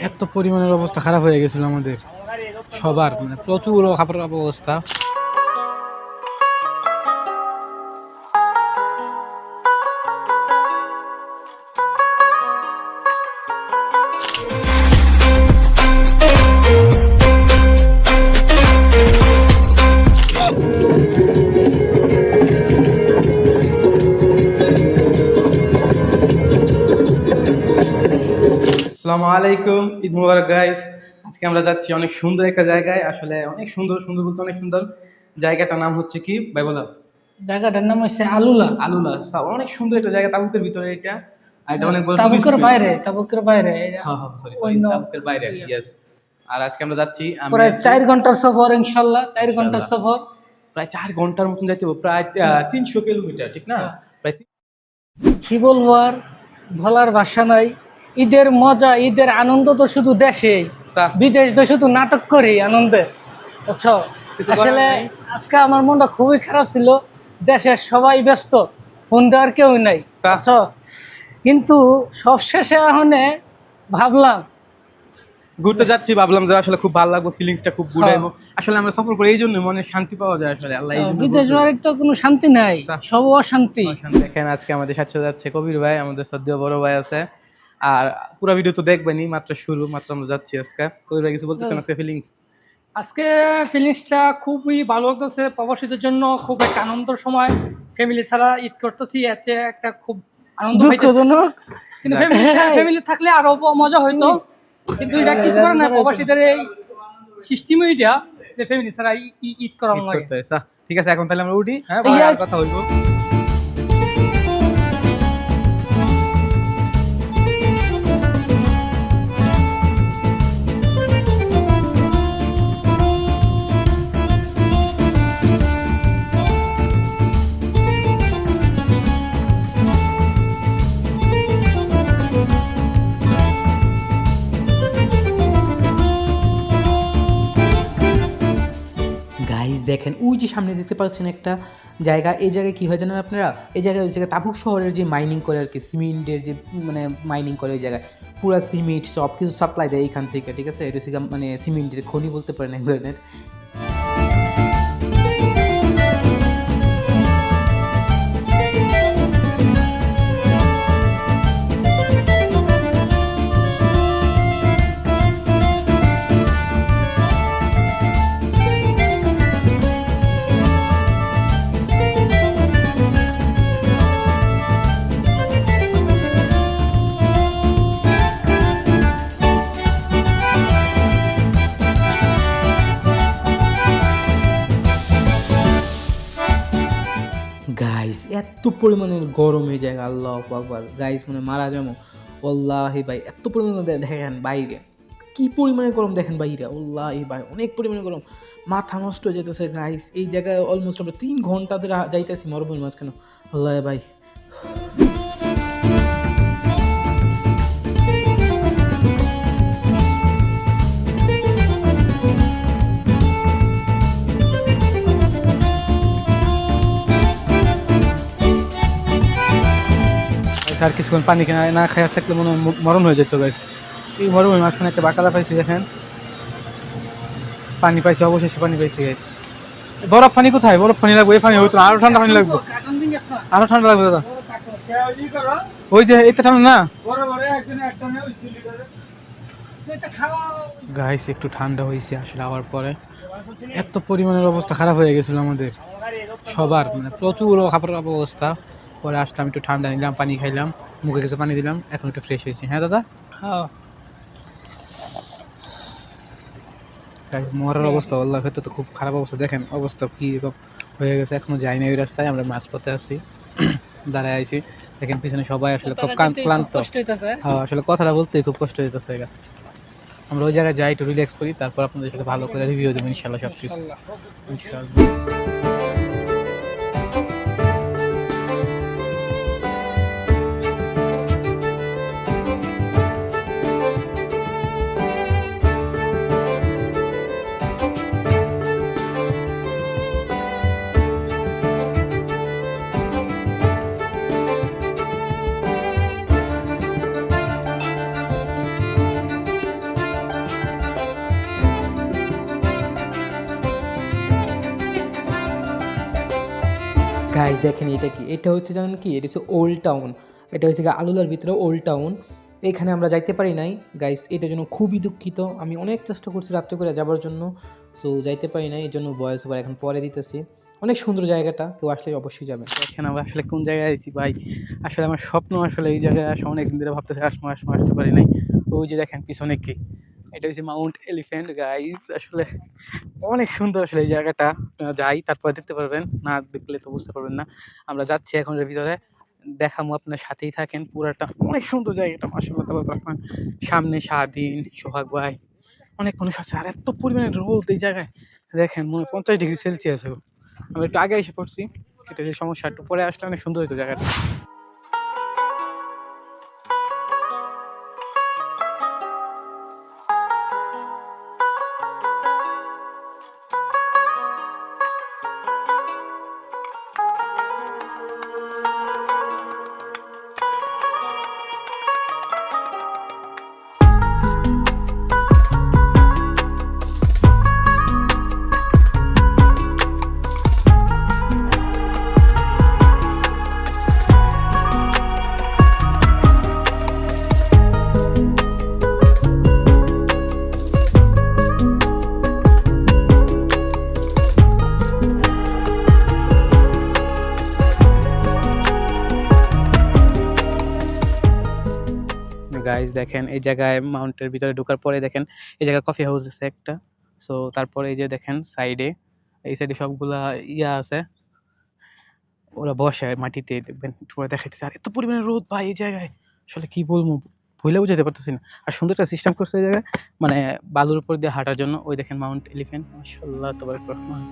এত পরিমাণের অবস্থা খারাপ হয়ে গেছিল আমাদের সবার মানে প্রচুর খারাপ অবস্থা আলাইকুম ঈদ মুবারক গাইস আজকে আমরা যাচ্ছি অনেক সুন্দর একটা জায়গায়। আসলে অনেক সুন্দর সুন্দর বলতে অনেক সুন্দর। জায়গাটার নাম হচ্ছে কি? ভাই বলো জায়গাটার নাম হচ্ছে আলুলা। আলুলা অনেক সুন্দর একটা জায়গা তাবুকের ভিতরে এটা। আর এটা অনেক বড় তাবুকের বাইরে তাবুকের বাইরে হ্যাঁ হ্যাঁ সরি সরি তাবুকের বাইরে ইয়েস আর আজকে আমরা যাচ্ছি প্রায় চার ঘণ্টার সফর ইনশাল্লাহ চার ঘণ্টার সফর। প্রায় চার ঘণ্টার মতন যাইতে হবে প্রায় তিনশো কিলোমিটার ঠিক না? হ্যাঁ। প্রায় কি বলব আর বলার ভাষা নাই। ঈদের মজা ঈদের আনন্দ তো শুধু দেশে। বিদেশ তো শুধু নাটক করি আনন্দে। আসলে আজকে আমার মনটা খুবই খারাপ ছিল। দেশের সবাই ব্যস্ত। ফোন দেওয়ার কেউ নাই। বুঝছ? কিন্তু সবশেষে এখন ভাবলাম ঘুরতে যাচ্ছি ভাবলাম যে আসলে খুব ভালো লাগবে ফিলিংসটা খুব গুড হ্যাঁ। আইবো। আসলে আমরা সফর করি এই জন্য মনে শান্তি পাওয়া যায় আসলে আল্লাহ এই জন্য বিদেশ। বাড়ির তো কোনো শান্তি নাই আচ্ছা। সব অশান্তি। দেখেন আজকে আমাদের সাথে যাচ্ছে কবির ভাই আমাদের সদ্য বড় ভাই আছে। আর পুরো ভিডিও তো দেখবেনই মাত্র শুরু মাত্র আমরা যাচ্ছি আজকে। কবির ভাই কিছু বলতে চান আজকে ফিলিংস আজকে ফিলিংসটা খুবই ভালো লাগতেছে। প্রবাসীদের জন্য খুব একটা আনন্দের সময়। ফ্যামিলি ছাড়া ঈদ করতেছি আছে একটা খুব আনন্দ। দুঃখজনক। কিন্তু। ফ্যামিলি ফ্যামিলি থাকলে আরও মজা হইতো। কিন্তু এটা কিছু করে না প্রবাসীদের এই সিস্টেম এইটা যে ফ্যামিলি ছাড়া ঈদ করার লাগে। হয়। ঠিক আছে এখন তাহলে আমরা উঠি হ্যাঁ আর কথা হইবো যে সামনে দেখতে পাচ্ছেন একটা জায়গা, এই জায়গায় কি হয় জানেন আপনারা? এই জায়গায় ওই জায়গায় তাবুক শহরের যে মাইনিং করে আর কি, সিমেন্টের যে মানে মাইনিং করে ওই জায়গায়, পুরা সিমেন্ট সব কিছু সাপ্লাই দেয় এইখান থেকে, ঠিক আছে? এটা মানে সিমেন্টের খনি বলতে পারেন এক ধরনের। পরিমাণের গরম হয়ে যায়, আল্লাহ আকবার। গাইজ মানে মারা যাব। ওল্লাহি ভাই, এত পরিমাণে দেখেন বাইরে। কি পরিমাণে গরম দেখেন বাইরে? ওল্লাহি ভাই, অনেক পরিমাণে গরম। মাথা নষ্ট হয়ে যেতেছে গাইস এই জায়গায় অলমোস্ট আমরা তিন ঘণ্টা ধরে যাইতেছি মরুভূমির মাঝখানে। আল্লাহ ভাই। গাইস, আর কিছুক্ষণ পানি না খাইয়া থাকলে মনে মরণ হয়ে যেত গাইস এই মরুভূমির মাঝখানে একটা বাকালা পাইছি দেখেন। পানি পাইছি অবশেষে পানি পাইছি গাইস বরফ পানি কোথায়? বরফ পানি লাগবে এই পানি হইতো আরও ঠান্ডা পানি লাগবে। আরও ঠান্ডা লাগবে দাদা। ওই যে এটা ঠান্ডা না? গাইস একটু ঠান্ডা হয়েছে আসলে আবার পরে। এত পরিমাণের অবস্থা খারাপ হয়ে গেছিল আমাদের। সবার মানে প্রচুর খাবার অবস্থা। পরে আসলাম একটু ঠান্ডা নিলাম পানি খাইলাম মুখে কিছু পানি দিলাম এখন একটু ফ্রেশ হয়েছি। হ্যাঁ দাদা? হ্যাঁ। মরার অবস্থা আল্লাহ হয়তো তো খুব খারাপ অবস্থা। দেখেন অবস্থা কি রকম হয়ে গেছে এখনও যাই না ওই রাস্তায় আমরা মাঝপথে আছি দাঁড়ায় আছি। দেখেন পিছনে সবাই আসলে খুব ক্লান্ত- হ্যাঁ আসলে কথাটা বলতে খুব কষ্ট হইতেছে গা। আমরা ওই জায়গায় যাই একটু রিল্যাক্স করি তারপর আপনাদের সাথে ভালো করে রিভিউ দেবো ইনশাল্লাহ সব কিছু ইনশাল্লাহ গাইজ দেখেন এটা কি? এটা হচ্ছে জানেন কি? এটা হচ্ছে ওল্ড টাউন এটা হচ্ছে আলুলার ভিতরে ওল্ড টাউন এখানে আমরা যাইতে পারি নাই। গাইস এটার জন্য খুবই দুঃখিত। আমি অনেক চেষ্টা করছি রাত্রে করে যাবার জন্য। সো যাইতে পারি নাই এই জন্য বয়স ওভার এখন পরে দিতেছি। অনেক সুন্দর জায়গাটা, কেউ আসলে অবশ্যই যাবে। দেখেন আমরা আসলে কোন জায়গায় আছি ভাই? আসলে আমার স্বপ্ন আসলে এই জায়গায় আসা অনেকদিন ধরে ভাবতেছে আসব আসব আসতে পারি নাই। ওই যে দেখেন, পিছনে কি? এটা হচ্ছে মাউন্ট এলিফ্যান্ট গাইস আসলে অনেক সুন্দর আসলে এই জায়গাটা। যাই, তারপরে দেখতে পারবেন। না দেখলে তো বুঝতে পারবেন না। আমরা যাচ্ছি এখন এর ভিতরে। দেখামো আপনার সাথেই থাকেন। পুরাটা অনেক সুন্দর জায়গাটা মাসাল্লাহ তাবার রহমান। সামনে স্বাধীন, সোহাগ ভাই। অনেক মানুষ আছে। আর এত পরিমাণে রোদ এই জায়গায়। দেখেন, মনে পঞ্চাশ ডিগ্রি সেলসিয়াস হবে আমি একটু আগে এসে পড়ছি। এটা যে সমস্যা। একটু পরে আসলে অনেক সুন্দর হতো জায়গাটা। দেখেন, এই জায়গায় মাউন্টের ভিতরে ঢোকার পরে দেখেন, এই জায়গায় কফি হাউস আছে একটা। সো তারপরে এই যে দেখেন সাইডে এই সাইডে সবগুলা ইয়া আছে। ওরা বসে মাটিতে, দেখবেন, পরে দেখাইতেছে, আর, এত পরিমাণে রোদ ভাই এই জায়গায়। আসলে কি বলব ভুলে বুঝাতে পারতেছি না। আর সুন্দর একটা সিস্টেম করছে এই জায়গায় মানে বালুর উপর দিয়ে হাঁটার জন্য, ওই দেখেন মাউন্ট এলিফ্যান্ট মাশাল্লাহ তোমার রহমান।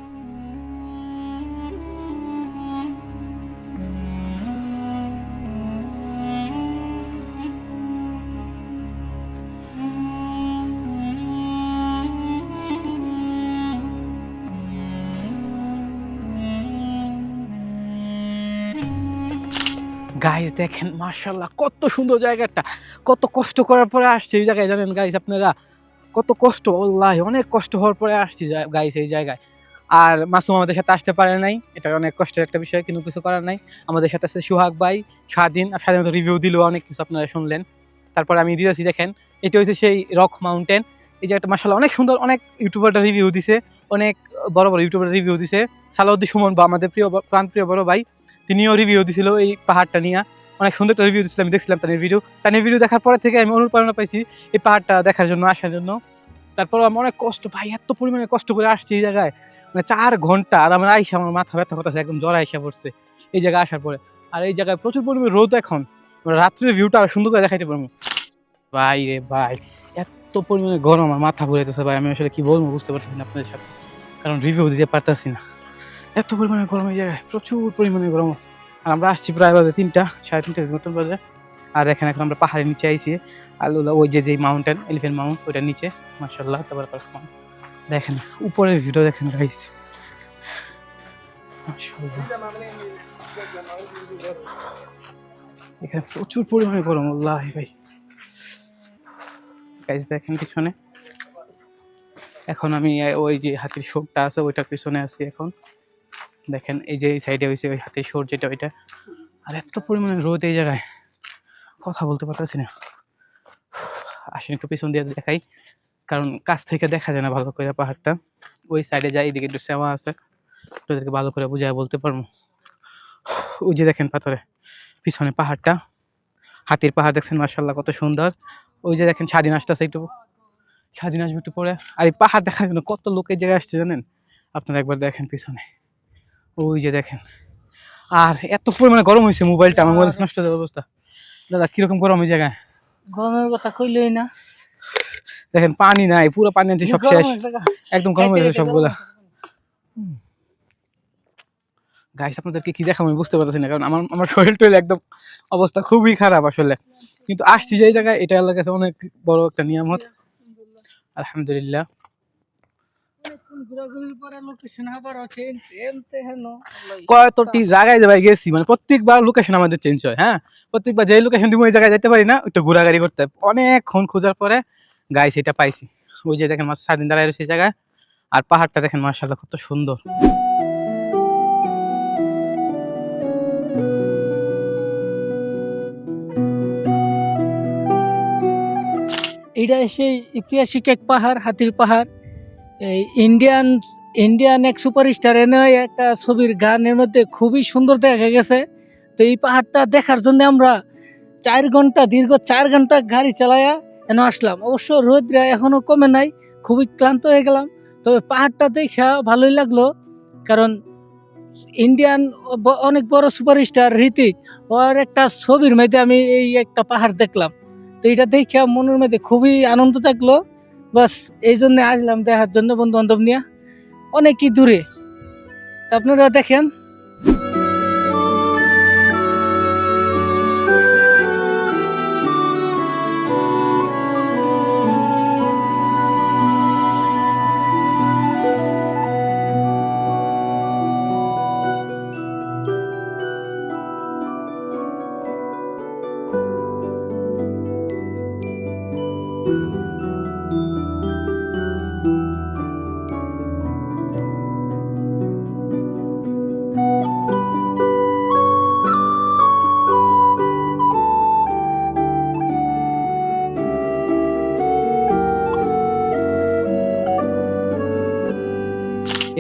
গাইজ দেখেন মার্শাল্লাহ কত সুন্দর জায়গাটা। কত কষ্ট করার পরে আসছে এই জায়গায়, জানেন গাইজ আপনারা? কত কষ্ট আল্লাহ অনেক কষ্ট হওয়ার পরে আসছি গাইজ এই জায়গায়। আর মাসুম আমাদের সাথে আসতে পারে নাই, এটা অনেক কষ্টের একটা বিষয়, কিন্তু কিছু করার নাই। আমাদের সাথে আছে সুহাগ ভাই, স্বাধীন, স্বাধীনতা রিভিউ দিল, অনেক কিছু আপনারা শুনলেন। তারপর আমি দিয়েছি দেখেন, এটা হচ্ছে সেই রক মাউন্টেন এই জায়গাটা মাসাল্লাহ অনেক সুন্দর, অনেক ইউটিউবারটা রিভিউ দিছে, অনেক বড় বড় ইউটিউবার রিভিউ দিছে। সালাউদ্দিন সুমন বা আমাদের প্রিয় ব- প্রাণপ্রিয় বড় ভাই, তিনিও রিভিউ দিছিল এই পাহাড়টা নিয়ে। অনেক সুন্দর একটা রিভিউ দিচ্ছিল আমি দেখছিলাম তাদের ভিডিও তাদের ভিডিও দেখার পরে থেকে আমি অনুপ্রেরণা পাইছি এই পাহাড়টা দেখার জন্য, আসার জন্য। তারপর আমার অনেক কষ্ট, ভাই, এত পরিমাণে কষ্ট করে আসছি এই জায়গায়। মানে চার ঘণ্টা আর আমার আইসা, আমার মাথা ব্যথা করতেছে, একদম জ্বর আইসা পড়ছে এই জায়গায় আসার পরে। আর এই জায়গায় প্রচুর পরিমাণে রোদ এখন। আমরা রাত্রের ভিউটা আরও সুন্দর করে দেখাইতে পারব। ভাই রে ভাই। পরিমাণে গরম আমার মাথা ঘুরাইতেছে ভাই, আমি আসলে কি বলব বুঝতে পারছি না আপনাদের সাথে। কারণ রিভিউ দিতে পারতাছি না। এত পরিমাণে গরম এই জায়গায়, প্রচুর পরিমাণে গরম। আর আমরা আসছি প্রায় বাজে তিনটা, সাড়ে তিনটার মতন বাজে। আর এখানে এখন আমরা পাহাড়ের নিচে আইছি। আলুলা ওই যে যে মাউন্টেন এলিফেন্ট মাউন্ট ওইটার নিচে। মার্শাল্লাহ তারপর দেখেন, উপরের ভিডিও দেখেন গাইস এখানে প্রচুর পরিমাণে গরম, আল্লাহ ভাই। গাইস দেখেন পিছনে এখন আমি ওই যে হাতির শোকটা আছে, ওইটার পিছনে আছি এখন। দেখেন, এই যে এই সাইডে হয়েছে ওই হাতির শোর যেটা ওইটা। আর এত পরিমাণে রোদ এই জায়গায়। কথা বলতে পারতেছি না। আসেন একটু পিছন দিয়ে দেখাই। কারণ কাছ থেকে দেখা যায় না ভালো করে পাহাড়টা। ওই সাইডে যাই, এদিকে একটু সেবা আছে। তোদেরকে ভালো করে বুঝায় বলতে পারব। ওই যে দেখেন পাথরে পিছনে পাহাড়টা। হাতির পাহাড় দেখছেন মার্শাল্লাহ কত সুন্দর। ওই যে দেখেন স্বাধীন আসতেছে একটু স্বাধীন আসবে একটু পরে। আর এই পাহাড় দেখার জন্য কত লোকের জায়গায় আসছে জানেন? আপনারা একবার দেখেন পিছনে। ওই যে দেখেন। আর এত পরিমাণে গরম হয়েছে মোবাইলটা আমার মোবাইল নষ্ট হয়ে অবস্থা। দাদা কীরকম গরম ওই জায়গায়? গরমের কথা কইলই না। দেখেন পানি নাই পুরো পানি আছে সব শেষ। একদম গরম হয়ে গেছে সবগুলা গরম। গাইস আপনাদেরকে কি দেখাবো আমি বুঝতে পারতেছি না কারণ আমার আমার শরীর টরীর একদম অবস্থা খুবই খারাপ আসলে। কিন্তু আসছি যে জায়গায় এটা আল্লাহর কাছে অনেক বড় একটা নিয়ামত। আলহামদুলিল্লাহ। কতটি জায়গায় গেছি মানে প্রত্যেকবার লোকেশন আমাদের চেঞ্জ হয় হ্যাঁ? প্রত্যেকবার যে লোকেশন দিব ওই জায়গায় যেতে পারি না একটু ঘোরাঘুরি করতে। অনেকক্ষণ খোঁজার পরে গাইস এটা পাইছি। ওই যে দেখেন মাস স্বাধীন দাঁড়ায় এই জায়গায়। আর পাহাড়টা দেখেন মার্শাল্লাহ কত সুন্দর। এটা সেই ঐতিহাসিক এক পাহাড়, হাতির পাহাড়। এই ইন্ডিয়ান ইন্ডিয়ান এক সুপারস্টার এনে একটা ছবির গানের মধ্যে খুবই সুন্দর দেখা গেছে। তো এই পাহাড়টা দেখার জন্য আমরা চার ঘণ্টা, দীর্ঘ চার ঘণ্টা গাড়ি চালায়া এনে আসলাম। অবশ্য রোদরা এখনও কমে নাই, খুবই ক্লান্ত হয়ে গেলাম। তবে পাহাড়টা দেখা ভালোই লাগল, কারণ ইন্ডিয়ান অনেক বড় সুপারস্টার ঋতিক ওর একটা ছবির মধ্যে আমি এই একটা পাহাড় দেখলাম। তো এটা দেখে মনের মধ্যে খুবই আনন্দ থাকল বাস এই জন্য আসলাম দেখার জন্য বন্ধু বান্ধব নিয়ে। অনেকই দূরে। তা আপনারা দেখেন।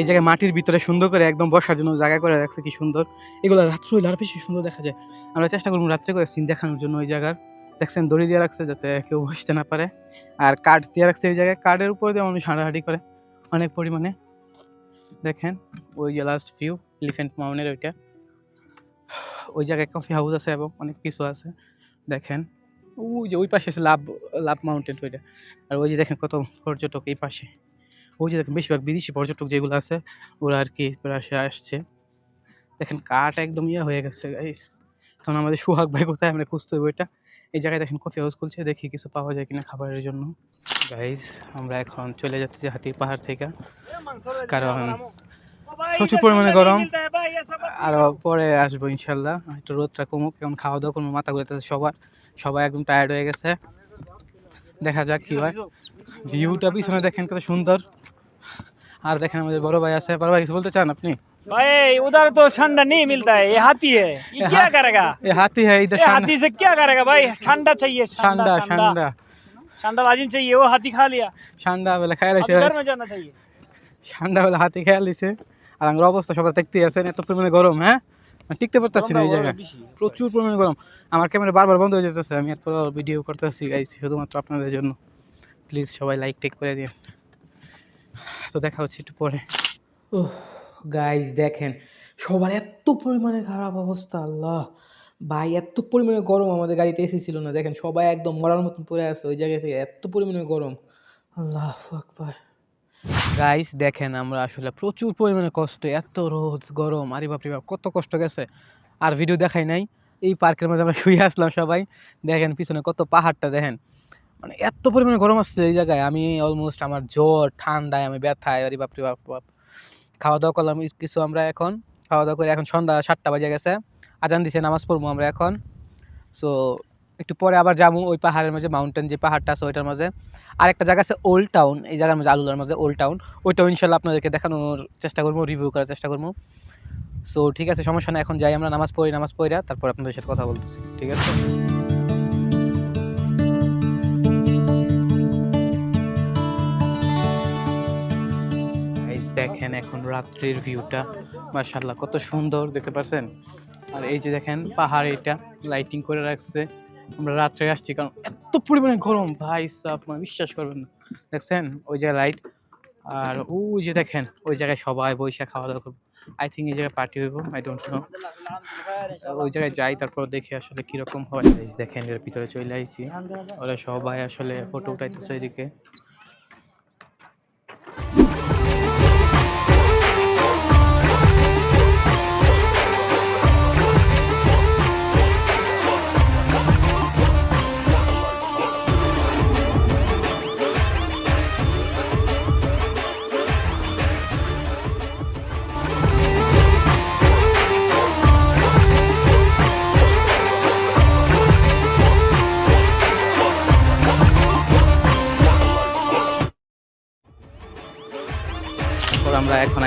জায়গায় মাটির ভিতরে সুন্দর করে একদম বসার জন্য জায়গা করে রাখছে, কি সুন্দর। এগুলো রাত্রে হইলে আরও বেশি সুন্দর দেখা যায়। আমরা চেষ্টা করব রাত্রে করে সিন দেখানোর জন্য ওই জায়গার। দেখছেন, দড়ি দিয়ে রাখছে যাতে কেউ বসতে না পারে। আর কাঠ দিয়ে রাখছে ওই জায়গায়। কাঠের উপর দিয়ে মানুষ হাঁটাহাঁটি করে অনেক পরিমাণে। দেখেন, ওই যে লাস্ট ভিউ এলিফেন্ট মাউন্টের ওইটা। ওই জায়গায় কফি হাউস আছে এবং অনেক কিছু আছে। দেখেন, ওই যে ওই পাশে আছে লাভ লাভ মাউন্টেন ওইটা। আর ওই যে দেখেন কত পর্যটক এই পাশে। ওই যে দেখেন বেশিরভাগ বিদেশি পর্যটক যেগুলো আছে, ওরা আর কি আসে, আসছে। দেখেন কাঠ একদম ইয়ে হয়ে গেছে এখন আমাদের সুহাগ ভাই কোথায়? আমরা খুঁজতে হবে ওইটা এই জায়গায় দেখেন কফি হাউস খুলছে, দেখি কিছু পাওয়া যায় কিনা খাবারের জন্য। গাইস আমরা এখন চলে যাচ্ছি হাতির পাহাড় থেকে। কারণ প্রচুর পরিমাণে গরম। আর পরে আসব ইনশাল্লাহ। একটু রোদটা কমুক, এখন খাওয়া দাওয়া করব মাথা ঘুরেতেছে সবার। সবাই একদম টায়ার্ড হয়ে গেছে। দেখা যাক কি হয়। ভিউটা পিছনে দেখেন কত সুন্দর। আর দেখেন আমাদের বড় ভাই আছে বড় ভাই কিছু বলতে চান আপনি भाई उधर तो ठंडा नहीं मिलता है ये हाथी है ये ये क्या हा- करेगा এ হাতি হ্যাঁ ইধর ये हाथी से क्या करेगा भाई ठंडा चाहिए ঠান্ডা ठंडा ठंडा ঠান্ডা ठंडा लाजिम चाहिए वो हाथी खा लिया ঠান্ডা বেলা খাই अब লাইছে घर में जाना चाहिए ঠান্ডা বেলা হাতি খেয়াল দিছে আর আমার অবস্থা সবার দেখতেই আছেন এত পরিমাণে গরম হ্যাঁ আমি টিকতে পারতেছি না এই জায়গায় প্রচুর পরিমাণে গরম আমার ক্যামেরা বারবার বন্ধ হয়ে যেতেছে আমি এরপর ভিডিও করতেছি গাইছি শুধুমাত্র আপনাদের জন্য প্লিজ সবাই লাইক টেক করে দিন তো দেখা হচ্ছে একটু পরে। ও গাইজ দেখেন, সবার এত পরিমাণে খারাপ অবস্থা, আল্লাহ। ভাই, এত পরিমাণে গরম আমাদের গাড়িতে এসি ছিল না। দেখেন, সবাই একদম মরার মতন পড়ে আছে ওই জায়গা থেকে, এত পরিমাণে গরম। আল্লাহ আকবার। গাইস দেখেন, আমরা আসলে প্রচুর পরিমাণে কষ্ট, এত রোদ, গরম, আরে বাপরে বাপ, কত কষ্ট গেছে। আর ভিডিও দেখাই নাই, এই পার্কের মধ্যে আমরা শুয়ে আসলাম সবাই। দেখেন, পিছনে কত পাহাড়টা, দেখেন। মানে এত পরিমাণে গরম আসছে এই জায়গায়। আমি অলমোস্ট আমার জ্বর, ঠান্ডায় আমি ব্যথায়, আরে বাপরে বাপ বাপ। খাওয়া দাওয়া করলাম কিছু আমরা এখন। খাওয়া দাওয়া করে এখন সন্ধ্যা সাতটা বাজে গেছে। আজান দিছে, নামাজ পড়ব আমরা এখন। সো একটু পরে আবার যাব ওই পাহাড়ের মাঝে মাউন্টেন যে পাহাড়টা আছে ওইটার মাঝে। আর একটা জায়গা আছে ওল্ড টাউন এই জায়গার মাঝে, আলুলার মাঝে ওল্ড টাউন ওইটাও ইনশাল্লাহ আপনাদেরকে দেখানোর চেষ্টা করব রিভিউ করার চেষ্টা করব। সো ঠিক আছে, সমস্যা না এখন যাই আমরা, নামাজ পড়ি, নামাজ পড়িরা তারপর আপনাদের সাথে কথা বলতেছি, ঠিক আছে? দেখেন এখন রাত্রির ভিউটা। মাশাল্লাহ কত সুন্দর, দেখতে পাচ্ছেন আর এই যে দেখেন, পাহাড় এটা লাইটিং করে রাখছে। আমরা রাত্রে আসছি কারণ এত পরিমাণে গরম। ভাই সাহ মানে বিশ্বাস করবেন না। দেখছেন? ওই জায়গায় লাইট আর ওই যে দেখেন, ওই জায়গায় সবাই বৈশা খাওয়া দাওয়া করব। আই থিঙ্ক এই জায়গায় পার্টি হইব আই ডোন্ট নো ওই জায়গায় যাই, তারপর দেখি আসলে কীরকম হয়। দেখেন, এর ভিতরে চলে আইছি। ওরা সবাই আসলে ফটো উঠাইতেছে এদিকে।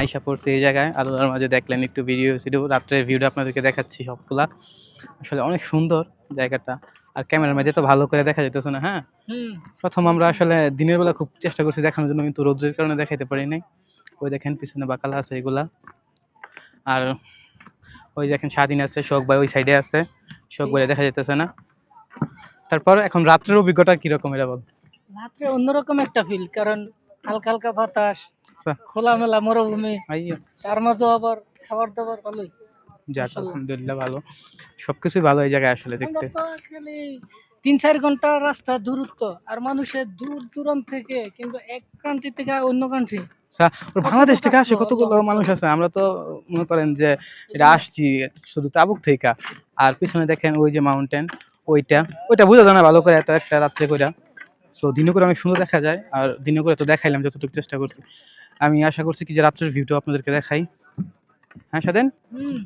আইসা পড়ছি এই জায়গায়। আলোর মাঝে দেখলেন একটু ভিডিও ছিল রাত্রের ভিউটা আপনাদেরকে দেখাচ্ছি সবগুলা। আসলে অনেক সুন্দর জায়গাটা। আর ক্যামেরার মাঝে তো ভালো করে দেখা যেতেছে না হ্যাঁ? প্রথম আমরা আসলে দিনের বেলা খুব চেষ্টা করছি দেখানোর জন্য কিন্তু রোদ্রের কারণে দেখাইতে পারি নাই। ওই দেখেন পিছনে বাকালা আছে এগুলা। আর ওই দেখেন স্বাধীন আছে শোক ভাই ওই সাইডে আছে। শোক ভাই দেখা যেতেছে না। তারপর এখন রাত্রের অভিজ্ঞতা কীরকম এটা বল? রাত্রে অন্যরকম একটা ফিল কারণ হালকা হালকা বাতাস। খোলামেলা মরুভূমি তার আবার খাবার দাবার ভালোই। যাক আলহামদুলিল্লাহ ভালো। সবকিছুই ভালো এই জায়গায় আসলে দেখতে। খালি তিন চার ঘণ্টা রাস্তা দূরত্ব আর মানুষের দূর দূরান্ত থেকে কিন্তু এক কান্ট্রি থেকে অন্য কান্ট্রি আচ্ছা, বাংলাদেশ থেকে আসে কতগুলো কতগুলো মানুষ আছে? আমরা তো মনে করেন যে এটা আসছি শুধু তাবুক থেকে আর পিছনে দেখেন ওই যে মাউন্টেন ওইটা। ওইটা বোঝা যায় না ভালো করে এত একটা রাত্রে করে সো দিনে করে অনেক সুন্দর দেখা যায়। আর দিনে করে তো দেখাইলাম যতটুকু চেষ্টা করছি। আমি আশা করছি কি যে রাত্রের ভিউটা আপনাদেরকে দেখাই। হ্যাঁ সাদেন? হুম।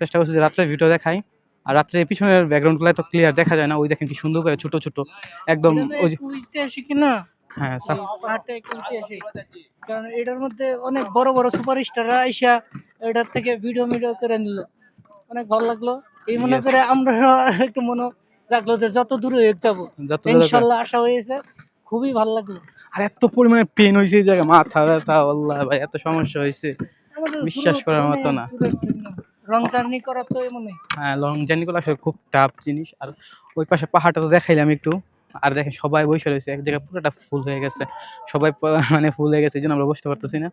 চেষ্টা করছি যে রাত্রের ভিউটা দেখাই। আর রাত্রে পিছনের ব্যাকগ্রাউন্ডগুলো তো ক্লিয়ার দেখা যায় না ওই দেখেন কি সুন্দর করে ছোট ছোট একদম ওই যে হ্যাঁ কারণ এটার মধ্যে অনেক বড় বড় সুপারস্টাররা আইসা এটার থেকে ভিডিও মিডিও করে নিল। অনেক ভালো লাগল। এই মনে করে আমরা একটু মনে জাগলো যে যত দূরে যাব। যত দূরে- আশা হয়েছে। খুবই ভালো লাগল। আর এত পরিমাণে পেন হয়েছে এই জায়গায় মাথা ব্যথা আল্লাহ ভাই এত সমস্যা হয়েছে বিশ্বাস করার মতো না। লং জার্নি করা তো এমনই হ্যাঁ লং জার্নি গুলো আসলে খুব টাফ জিনিস। আর ওই পাশে পাহাড়টা তো দেখাইলাম একটু। আর দেখেন সবাই বসে রয়েছে। এক জায়গায় পুরোটা ফুল হয়ে গেছে। সবাই মানে ফুল হয়ে গেছে এই জন্য আমরা বসতে পারতেছি না।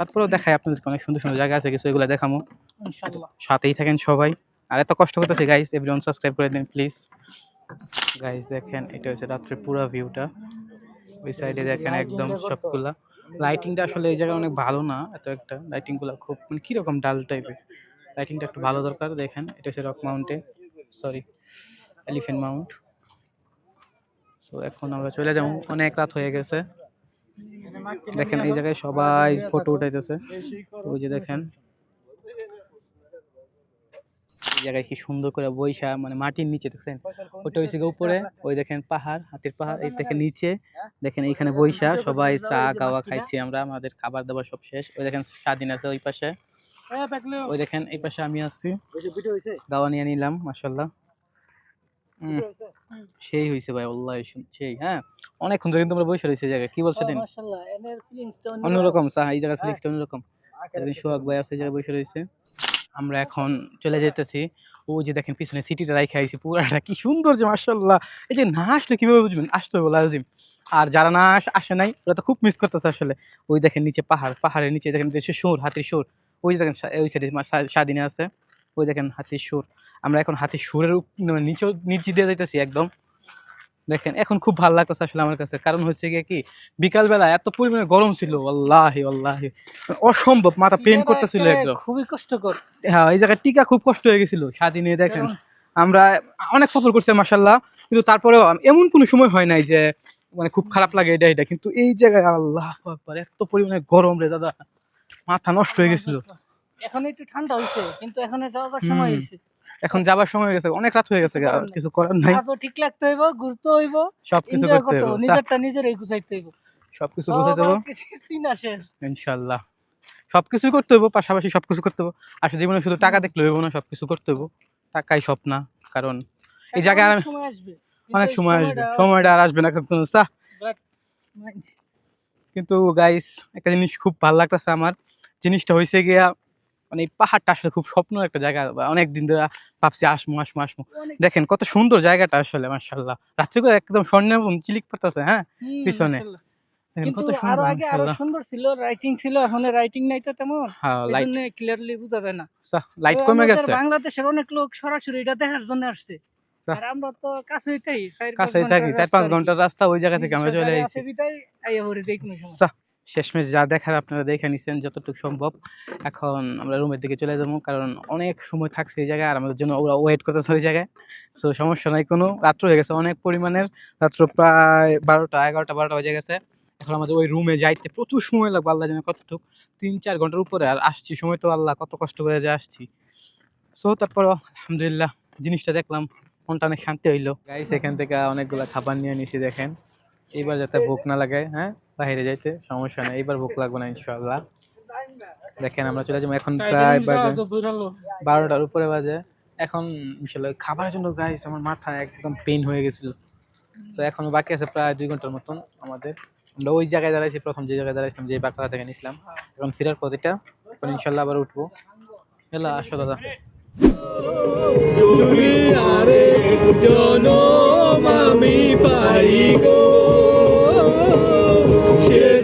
তারপরেও দেখাই আপনাদেরকে অনেক সুন্দর সুন্দর জায়গা আছে কিছু এগুলো দেখামো। সাথেই থাকেন সবাই। আর এত কষ্ট করতেছে গাইস এভরিওয়ান সাবস্ক্রাইব করে দিন প্লিজ গাইস দেখেন, এটা হচ্ছে রাত্রের পুরো ভিউটা ওই সাইডে দেখেন একদম? সবগুলা। লাইটিংটা আসলে এই জায়গায় অনেক ভালো না, এত একটা। লাইটিংগুলা খুব মানে কীরকম ডাল টাইপের লাইটিংটা একটু ভালো দরকার, দেখেন। এটা হচ্ছে রক মাউন্টে সরি এলিফ্যান্ট মাউন্ট সো এখন আমরা চলে যাব। অনেক রাত হয়ে গেছে। দেখেন, এই জায়গায় সবাই ফটো উঠাইতেছে। ওই যে দেখেন এই জায়গায় কি সুন্দর করে বৈশা মানে মাটির নিচে দেখছেন? ওটা হয়েছে উপরে ওই দেখেন পাহাড় হাতির পাহাড় এই দেখেন নিচে দেখেন এইখানে বৈশা সবাই চা খাওয়া খাইছি আমরা আমাদের খাবার দাবার সব শেষ ওই দেখেন স্বাধীন আছে ওই পাশে। ওই দেখেন এই পাশে আমি আসছি গাওয়া নিয়ে নিলাম মাসাল্লাহ সেই হয়েছে ভাই আল্লাহ সেই হ্যাঁ? অনেকক্ষণ ধরে কিন্তু আমরা বসে রয়েছে এই জায়গায় কি বলছো দিন? অন্যরকম। চা এই জায়গার ফিলিক্সটা অন্যরকম। সোহাগ ভাই আছে এই জায়গায় বসে রয়েছে। আমরা এখন চলে যেতেছি ও যে দেখেন পিছনে সিটিটা রাইখে আইছি, পুরাটা কি সুন্দর যে মার্শাল্লাহ এই যে না আসলে কীভাবে বুঝবেন? আসতে হবে লাজিম আর যারা না আস- নাই, ওরা তো খুব মিস করতেছে আসলে। ওই দেখেন নিচে পাহাড়, পাহাড়ের নিচে দেখেন সুর, হাতির সুর। ওই যে দেখেন ওই সাইডে স্বাধীনে আছে। ওই দেখেন হাতির সুর। আমরা এখন হাতির সুরের মানে নিচেও, নিচে দিয়ে যাইতেছি একদম। দেখেন এখন খুব ভালো লাগতেছে আসলে আমার কাছে। কারণ হচ্ছে গিয়ে কি বিকালবেলা এত পরিমাণে গরম ছিল আল্লাহি আল্লাহি অসম্ভব মাথা পেন করতেছিল একদম। খুবই কষ্টকর। হ্যাঁ এই জায়গায় টিকা খুব কষ্ট হয়ে গেছিল স্বাধীনে দেখেন। আমরা অনেক সফর করছি মাসাল্লাহ কিন্তু তারপরেও এমন কোনো সময় হয় নাই যে মানে খুব খারাপ লাগে এটা এটা। কিন্তু এই জায়গায় আল্লাহ এত পরিমাণে গরম রে দাদা। মাথা নষ্ট হয়ে গেছিল। এখন একটু ঠান্ডা হয়েছে কিন্তু এখন যাওয়ার সময় হয়েছে এখন যাবার সময় হয়ে গেছে অনেক রাত হয়ে গেছে কিছু করার নাই। ঠিক লাগতে হইব ঘুরতে হইব সবকিছু এনজয় করতে হইব নিজেরটা নিজেরই গুছাইতে হইব। সবকিছু গোছাতে হবে চিনা শেষ। ইনশাল্লাহ। সবকিছু করতে হইব পাশাপাশি সবকিছু করতে হইব। আসলে জীবনে শুধু টাকা দেখলে হইব না সবকিছু করতে হইব। টাকাই সব না কারণ এই জায়গায় অনেক সময় আসবে। অনেক সময় আসবে সময়টা আর আসবে না কখনো চা কিন্তু গাইস একটা জিনিস খুব ভালো লাগতেছে আমার। জিনিসটা হয়েছে গিয়া মানে এই পাহাড়টা আসলে খুব স্বপ্ন একটা জায়গা অনেক দিন ধরে ভাবছি আসমু আসমু আসমু। দেখেন কত সুন্দর জায়গাটা আসলে মার্শাল্লাহ রাত্রি করে একদম স্বর্ণের চিলিক পড়তেছে হ্যাঁ? পিছনে। কিন্তু আরও আগে আরও সুন্দর ছিল রাইটিং ছিল এখন রাইটিং নাই তো তেমন। এজন্য ক্লিয়ারলি বোঝা যায় না। লাইট কমে গেছে। বাংলাদেশের অনেক লোক সরাসরি এটা দেখার জন্য আসছে। আচ্ছা। আর আমরা তো কাছেই থাকি চার পাঁচ ঘণ্টার রাস্তা ওই জায়গা থেকে আমরা চলে বিধায় আইয়া পড়ি। শেষমেশ যা দেখার আপনারা দেখে নিছেন যতটুকু সম্ভব। এখন আমরা রুমের দিকে চলে যাব, কারণ অনেক সময় থাকছে এই জায়গায়, আর আমাদের জন্য ওরা ওয়েট করতেছে ওই জায়গায়। সো সমস্যা নাই কোনো। রাত্র হয়ে গেছে অনেক পরিমাণের। রাত্র প্রায় বারোটা, এগারোটা, বারোটা বেজে গেছে। এখন আমাদের ওই রুমে যাইতে প্রচুর সময় লাগবে, আল্লাহ জানে কতটুকু। তিন, চার ঘণ্টার উপরে আর আসছি সময় তো আল্লাহ কত কষ্ট করে যে আসছি। সো তারপর আলহামদুলিল্লাহ জিনিসটা দেখলাম, মনটা অনেক শান্তি হইল। গাইস এখান থেকে অনেকগুলো খাবার নিয়ে নিছি, দেখেন। এইবার যাতে ভোক না লাগে হ্যাঁ? বাইরে যাইতে সমস্যা নেই। এইবার ভোক লাগবে না ইনশাআল্লাহ। দেখেন আমরা চলে যাব এখন প্রায় বাজে বারোটার উপরে বাজে। এখন ইনশাল্লাহ খাবারের জন্য গাইস আমার মাথা একদম পেইন হয়ে গেছিল। তো এখনও বাকি আছে প্রায় দুই ঘণ্টার মতন আমাদের। আমরা ওই জায়গায় দাঁড়াইছি প্রথম যে জায়গায় দাঁড়াইছিলাম যে বাঁকড়া থেকে নিছিলাম। এখন ফেরার পথ এটা এখন ইনশাল্লাহ আবার উঠবো। এলা আসো দাদা।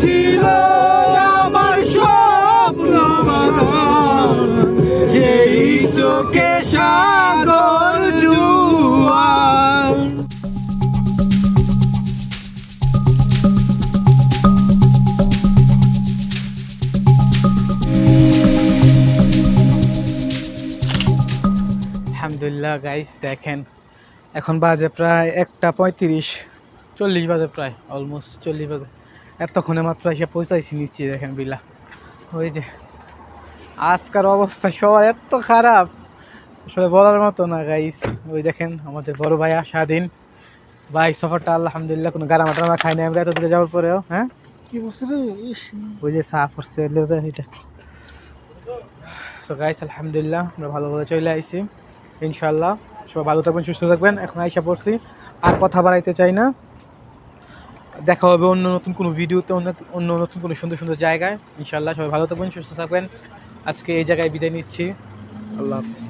ছিল আমার স্বপ্ন যেই চোখে সাগর আলহামদুলিল্লাহ গাইস দেখেন, এখন বাজে প্রায় একটা পঁয়ত্রিশ, চল্লিশ বাজে প্রায় অলমোস্ট চল্লিশ বাজে। এতক্ষণে মাত্র এসে পৌঁছাইছি নিচ্ছি দেখেন বিলা ওই যে আজকার অবস্থা সবার এত খারাপ। আসলে বলার মতো না গাইস ওই দেখেন আমাদের বড় ভাইয়া স্বাধীন। ভাই সফরটা আলহামদুলিল্লাহ কোনো গারামা টারামা খাই না আমরা এত দূরে যাওয়ার পরেও হ্যাঁ? কি বলছে ইস, ওই যে করছে লেজা এটা। সো গাইস আলহামদুলিল্লাহ আমরা ভালোভাবে চলে আইছি। ইনশাল্লাহ সবাই ভালো থাকবেন সুস্থ থাকবেন। এখন আইসা পড়ছি। আর কথা বাড়াইতে চাই না। দেখা হবে অন্য নতুন কোনো ভিডিওতে, অন্য অন্য নতুন কোনো সুন্দর সুন্দর জায়গায়। ইনশাল্লাহ সবাই ভালো থাকবেন, সুস্থ থাকবেন। আজকে এই জায়গায় বিদায় নিচ্ছি। আল্লাহ হাফিজ।